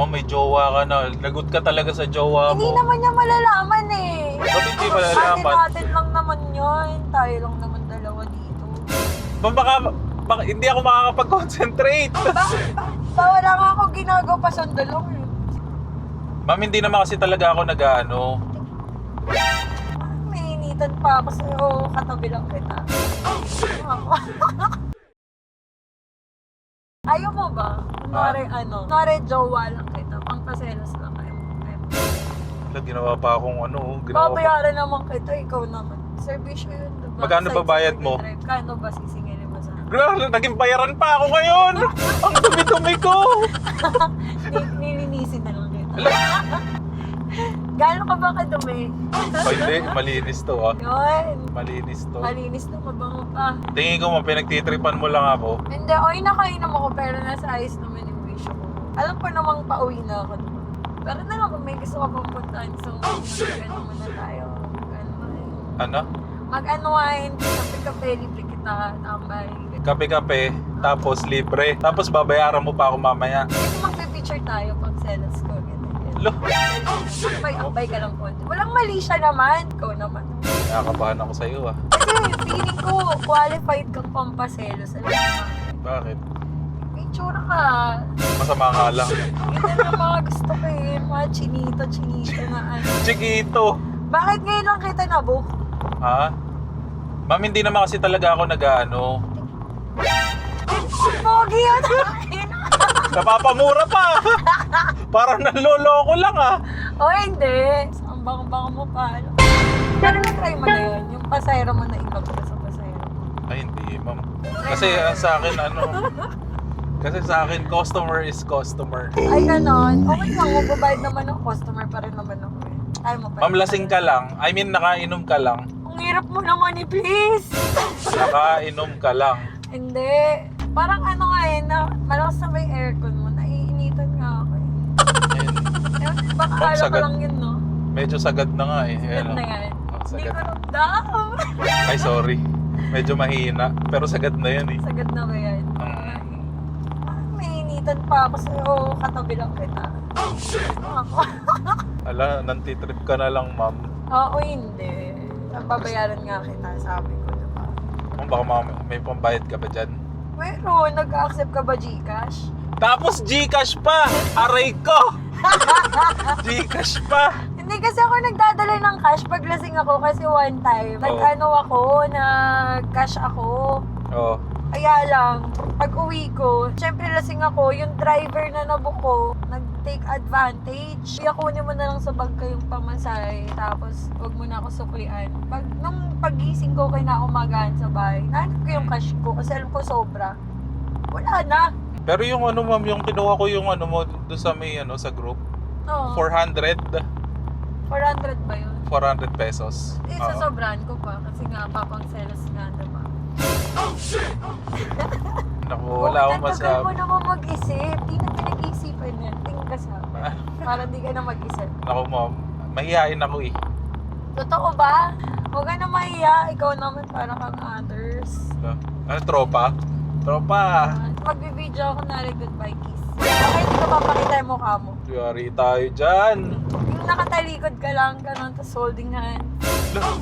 Ma'am, may jowa ka na. Lagot ka talaga sa jowa Hindi mo. naman niya malalaman eh. Ba't hindi malalaman? Atin-atin lang naman yun. Tayo lang naman dalawa dito. Ma'am, baka, baka hindi ako makakapag-concentrate. Ba, ba, ba wala nga ako ginagawa pa sa dalawang eh. Ma'am, hindi naman kasi talaga ako nag-ano. May initan pa ako sa'yo. Katabi lang kita. Ayaw mo ba? Kunwari ano, kunwari jowa lang kita. Pangkaselos lang kayo. Wala, ginawa pa akong ano. Ginawa pa. Babayaran naman kita, ikaw naman. Servisyo yun, diba? Magkano ba bayad mo? Kano ba sisingilin mo sa akin? Grabe, naging bayaran pa ako ngayon. Ang dumi-dumi ko. Ni- Nilinisin na lang kita. Gano'n ka ba kadumi? Ay, hindi. Malinis to ah. Yun. Malinis to. Malinis na mabango pa. Tingin ko, ma'am, pinagtitripan mo lang ako. Hindi, oy, nakainom ako pero nasa ayos naman yung wisyo ko. Alam ko namang pauwi na ako. diba? Pero na lang kung may gusto ka pang puntahan. So, mag-ano muna tayo. Mag-unwind. Ano? Mag-unwind. Kape-kape, libre kita. Tambay. Kape-kape, tapos libre. Tapos babayaran mo pa ako mamaya. Kasi magpipicture tayo pag selos ko. Ganyan. Lo, Akbay-akbay ka lang konti. Walang mali siya naman. Ikaw naman. nakakabahan ako sa iyo ah. Kasi feeling ko, qualified kang pampaselos. Alam mo ba? Bakit? May tsura ka. Masama nga lang. Ganyan ang mga gusto ko eh. Mga chinito, chinito na ano. Chiquito. Bakit ngayon lang kita nabook? Ha? Ma'am, hindi naman kasi talaga ako nag-ano. Pogi yun! Napapamura pa. Parang nanloloko lang ah. o hindi. Ang bang-bang mo pa. ano. Pero na-try mo na yun. Yung pasayro mo na iba ko sa pasayro mo. Ay, hindi, ma'am. Kasi ah, sa akin, ano, kasi sa akin, customer is customer. Ay, ganon. Okay lang. Magbabayad naman ng customer pa rin naman ako eh. Ay mo pa. Ma'am, lasing ka lang. I mean, nakainom ka lang. Ang hirap mo naman eh, please. Nakainom ka lang. Hindi. Parang ano nga eh, na, malakas na ba yung aircon mo? Naiinitan nga ako eh. Ayun. Baka Ma'am, kala ko sagad. lang yun, no? Medyo sagad na nga eh. Sagad Ayan, na oh. yan. Oh, Hindi sagad. ko ramdam. Ay, sorry. Medyo mahina. Pero sagad na yan eh. Sagad na ba yan? Mm. Ay, ah, May initan pa ako sa'yo. Katabi lang kita. Ako. Ala, nantitrip ka na lang, ma'am. Oo, hindi. Babayaran nga kita, sabi ko, diba? Ma'am, baka ma- may pambayad ka ba dyan? Meron, nag-accept ka ba Gcash? Tapos Gcash pa! Aray ko! Gcash pa! Hindi kasi ako nagdadala ng cash pag lasing ako kasi one time, Oo. nag-ano ako, nag-cash ako. Oo. Kaya lang, pag uwi ko, syempre lasing ako, yung driver na nabook ko, nag-take advantage. Kaya kunin mo na lang sa bag ko yung pamasahe, tapos wag mo na ako suklian. Pag, nung pagising ko, kinaumagahan sa bahay, nahanap ko yung cash ko kasi alam ko sobra. Wala na. Pero yung ano ma'am, yung kinuha ko yung ano mo doon sa may ano sa group, No, 400, 400 ba yun? 400 pesos. Eh, Oo. sasobrahan ko pa kasi nga papang selos nga diba? Naku, wala akong Ang tagal mo masabi. naman mag-isip. Di na yan. Tingin ka sa akin. Para di ka na mag-isip. Naku ma'am, mahihain ako eh. Totoo ba? Huwag ka na mahiya. Ikaw naman para kang others. Ano, ano, tropa? Tropa! Uh, Magbibideo ako na rin goodbye kiss. Bakit hindi ka papakita yung mukha mo? Yari tayo dyan. Yung nakatalikod ka lang, ganun, tapos holding hand. Lah,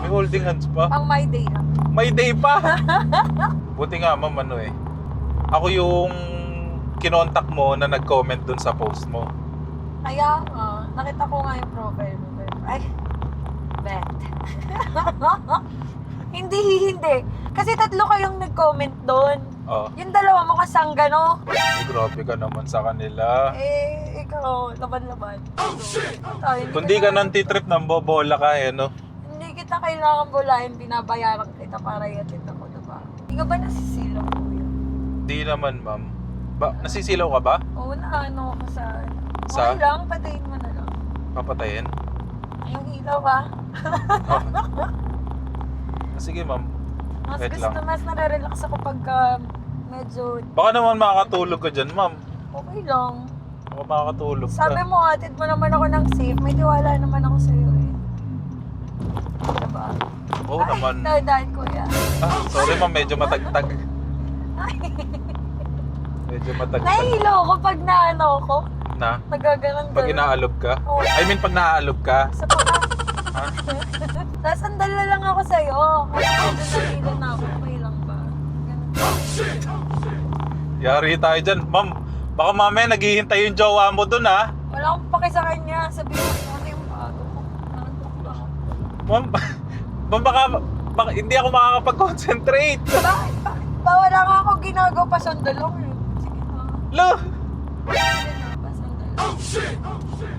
May holding hands pa. Pang my day lang. May day pa! Buti nga ma'am, ano eh. Ako yung kinontak mo na nag-comment dun sa post mo. Kaya, ah, nakita ko nga yung profile mo. Ay, bet. hindi, hindi. Kasi tatlo kayong nag-comment doon. Oh, Yung dalawa mo kasanggano. ay, grabe ka naman sa kanila. Eh, ikaw, laban-laban. Tayo, Kung di ka nang titrip ng bobola ka eh, no? Hindi kita kailangan bulahin, binabayaran kita para iatid ako, diba? Hindi ka ba nasisilaw ko yun? Di naman, ma'am. Ba, nasisilaw ka ba? Oo na, ano ko sa... Sa? Okay lang, patayin mo na lang. Papatayin? Yung ilaw ba? Sige, ma'am. Mas Wait gusto, lang. mas nare-relax ako pagka medyo Baka naman makakatulog ka dyan, ma'am. okay lang. Baka makakatulog ka. Sabi mo, atid mo naman ako ng safe. May tiwala naman ako sa'yo eh. Diba? Oo Ay, naman. Dadaan ko yan. Ah, sorry ma'am, medyo matagtag. Ay. Medyo matagtag Nahihilo ko pag naano ko. na. Nagaganon Pag inaalog ka. Oo. I mean, pag naaalog ka. Sa paka. Ha? Sasandal na lang ako sa'yo. Kasi medyo nahihilo na ako. Okay lang ba? Ganun. Yari tayo dyan. Ma'am, baka mamaya naghihintay yung jowa mo dun ha. Wala akong paki sa kanya. Sabihin mo ano yung bago ko. Nantok ba ako? Ma'am, ma'am baka, baka hindi ako makakapag-concentrate. Bakit? Bakit? Ba wala nga ako ginagawa pa sandal lang eh. Lo! Sige na, pasandal.